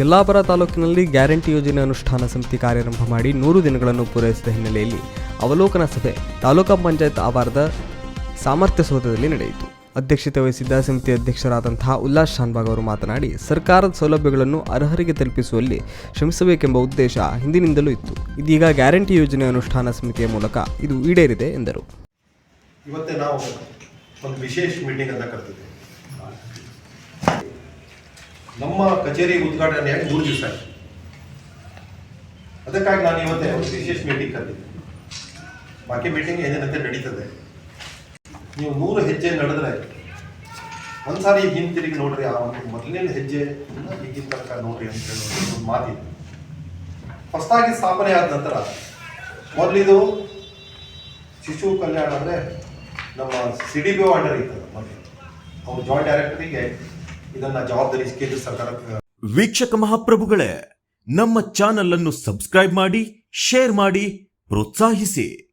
ಯಲ್ಲಾಪುರ ತಾಲೂಕಿನಲ್ಲಿ ಗ್ಯಾರಂಟಿ ಯೋಜನೆ ಅನುಷ್ಠಾನ ಸಮಿತಿ ಕಾರ್ಯಾರಂಭ ಮಾಡಿ ನೂರು ದಿನಗಳನ್ನು ಪೂರೈಸಿದ ಹಿನ್ನೆಲೆಯಲ್ಲಿ ಅವಲೋಕನ ಸಭೆ ತಾಲೂಕಾ ಪಂಚಾಯತ್ ಆವಾರದ ಸಾಮರ್ಥ್ಯ ಸೌಧದಲ್ಲಿ ನಡೆಯಿತು. ಅಧ್ಯಕ್ಷತೆ ವಹಿಸಿದ್ದ ಸಮಿತಿ ಅಧ್ಯಕ್ಷರಾದಂತಹ ಉಲ್ಲಾಸ್ ಶಾನ್ಬಾಗ್ ಅವರು ಮಾತನಾಡಿ, ಸರ್ಕಾರದ ಸೌಲಭ್ಯಗಳನ್ನು ಅರ್ಹರಿಗೆ ತಲುಪಿಸುವಲ್ಲಿ ಶ್ರಮಿಸಬೇಕೆಂಬ ಉದ್ದೇಶ ಹಿಂದಿನಿಂದಲೂ ಇತ್ತು. ಇದೀಗ ಗ್ಯಾರಂಟಿ ಯೋಜನೆ ಅನುಷ್ಠಾನ ಸಮಿತಿಯ ಮೂಲಕ ಇದು ಈಡೇರಿದೆ ಎಂದರು. ಇವತ್ತೇ ನಾವು ಒಂದು ವಿಶೇಷ ಮೀಟಿಂಗ್ ಅಂತ ಕರೆದಿದ್ದೇವೆ. ನಮ್ಮ ಕಚೇರಿ ಉದ್ಘಾಟನೆಯಾಗಿ ಮೂರು ದಿವಸ ಅದಕ್ಕಾಗಿ ನಾನು ಇವತ್ತೇ ಒಂದು ವಿಶೇಷ ಮೀಟಿಂಗ್ ಕರೆದಿದ್ದೆ. ಬಾಕಿ ಮೀಟಿಂಗ್ ಏನೇನಂತೆ ನಡೀತದೆ. ನೀವು ನೂರು ಹೆಜ್ಜೆ ನಡೆದ್ರೆ ಒಂದ್ಸಾರಿ ಹಿಂತಿರುಗಿ ನೋಡ್ರಿ, ಆ ಒಂದು ಮೊದಲನೇ ಹೆಜ್ಜೆ ಈಗಿನ ತನಕ ನೋಡ್ರಿ ಅಂತ ಹೇಳಿ ಒಂದು ಮಾತಿದೆ ಹೊಸದಾಗಿ ಸ್ಥಾಪನೆ ಆದ ನಂತರ, ಮೊದಲಿದು ಶಿಶು ಕಲ್ಯಾಣ ಅಂದರೆ ನಮ್ಮ C D B O under ಇರ್ತದೆ ಮೊದಲು ಅವ್ರು ಜಾಯಿಂಟ್ ಡೈರೆಕ್ಟರಿಗೆ ಇದನ್ನ ಜವಾಬ್ದಾರಿ ಕೇಂದ್ರ ಸರ್ಕಾರ ವೀಕ್ಷಕ ಮಹಾಪ್ರಭುಗಳೇ ನಮ್ಮ ಚಾನಲ್ ಅನ್ನು ಸಬ್ಸ್ಕ್ರೈಬ್ ಮಾಡಿ ಶೇರ್ ಮಾಡಿ ಪ್ರೋತ್ಸಾಹಿಸಿ.